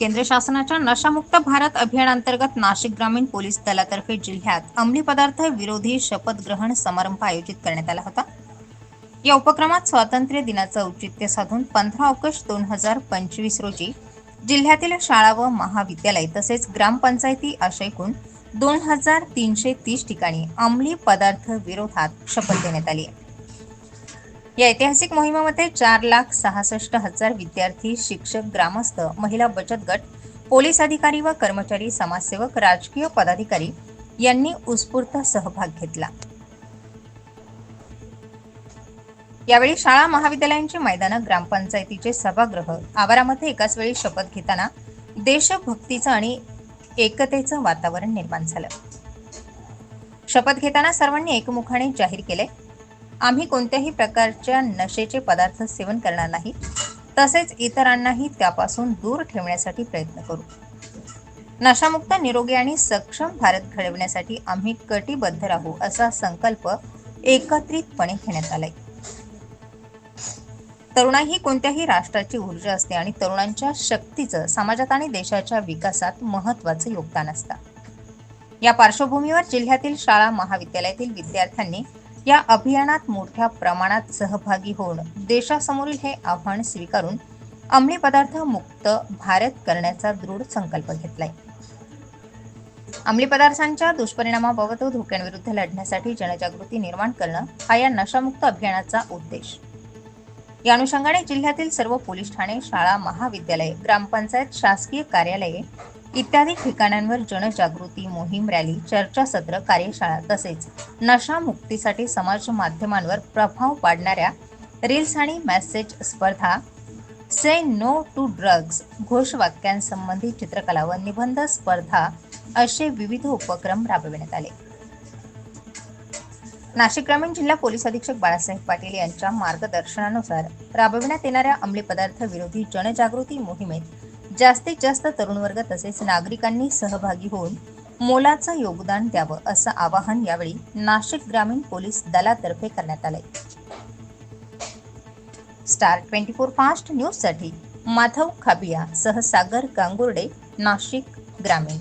केंद्र शासनाच्या नशामुक्त भारत अभियानांतर्गत नाशिक ग्रामीण पोलीस दलातर्फे जिल्ह्यात अंमली पदार्थ विरोधी शपथ ग्रहण समारंभ आयोजित करण्यात आला होता. या उपक्रमात स्वातंत्र्य दिनाचं औचित्य साधून पंधरा ऑगस्ट दोन हजार पंचवीस रोजी जिल्ह्यातील शाळा व महाविद्यालय तसेच ग्रामपंचायती अशा एकूण दोन हजार तीनशे तीस ठिकाणी अंमली पदार्थ विरोधात शपथ देण्यात आली आहे. या ऐतिहासिक मोहिमेमध्ये चार लाख सहासष्ट हजार विद्यार्थी शिक्षक ग्रामस्थ महिला बचत गट पोलीस अधिकारी व कर्मचारी समाजसेवक राजकीय पदाधिकारी यांनी उत्स्फूर्त सहभाग घेतला. यावेळी शाळा महाविद्यालयांची मैदानं ग्रामपंचायतीचे सभागृह आवारामध्ये एकाच वेळी शपथ घेताना देशभक्तीचं आणि एकतेचं वातावरण निर्माण झालं. शपथ घेताना सर्वांनी एकमुखाने जाहीर केले. आम्ही कोणत्याही प्रकारच्या नशेचे पदार्थ सेवन करणार नाही. तसेच इतरांनाही त्यापासून दूर ठेवण्यासाठी प्रयत्न करू. नशामुक्त निरोगी आणि सक्षम भारत घडविण्यासाठी आम्ही कटिबद्ध राहू असा संकल्प एकत्रितपणे घेण्यात आलाय. तरुणाई ही कोणत्याही राष्ट्राची ऊर्जा असते आणि तरुणांच्या शक्तीचं समाजात आणि देशाच्या विकासात महत्वाचं योगदान असतं. या पार्श्वभूमीवर जिल्ह्यातील शाळा महाविद्यालयातील विद्यार्थ्यांनी या अभियानात मोठ्या प्रमाणात सहभागी होऊन देशासमोरील हे आव्हान स्वीकारून अंमली पदार्थ मुक्त भारत करण्याचा दृढ संकल्प घेतलाय. अंमली पदार्थांच्या दुष्परिणामाबाबत धोक्यांविरुद्ध लढण्यासाठी जनजागृती निर्माण करणं हा या नशामुक्त अभियानाचा उद्देश. या अनुषंगाने जिल्ह्यातील सर्व पोलीस ठाणे शाळा महाविद्यालय ग्रामपंचायत शासकीय कार्यालये इत्यादी ठिकाणांवर जनजागृती मोहीम रॅली चर्चासत्र कार्यशाळा तसेच नशा मुक्तीसाठी समाज माध्यमांवर प्रभाव पाडणाऱ्या रील्स आणि मेसेज स्पर्धा से नो टू ड्रग्ज घोषवाक्यांसंबंधी चित्रकला व निबंध स्पर्धा असे विविध उपक्रम राबविण्यात आले. नाशिक ग्रामीण जिल्हा पोलीस अधीक्षक बाळासाहेब पाटील यांच्या मार्गदर्शनानुसार राबविण्यात येणाऱ्या अंमली पदार्थ विरोधी जनजागृती मोहिमेत जास्तीत जास्त तरुण वर्ग तसेच नागरिकांनी सहभागी होऊन मोलाचं योगदान द्यावं असं आवाहन यावेळी नाशिक ग्रामीण पोलीस दलातर्फे करण्यात आलंय. स्टार ट्वेंटी फोर फास्ट न्यूजसाठी माधव खाबिया सह सागर गांगुर्डे नाशिक ग्रामीण.